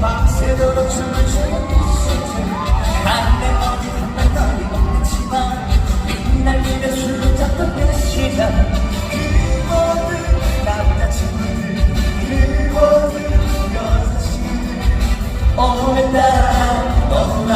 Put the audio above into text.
밤새도록 춤을 추는 시절 한내 어디 한날 떨리고 없지만 빗날리며 술을 잡던 그 시절 그 모든 남자친구들 그 모든 여자친구들 오늘따라 너무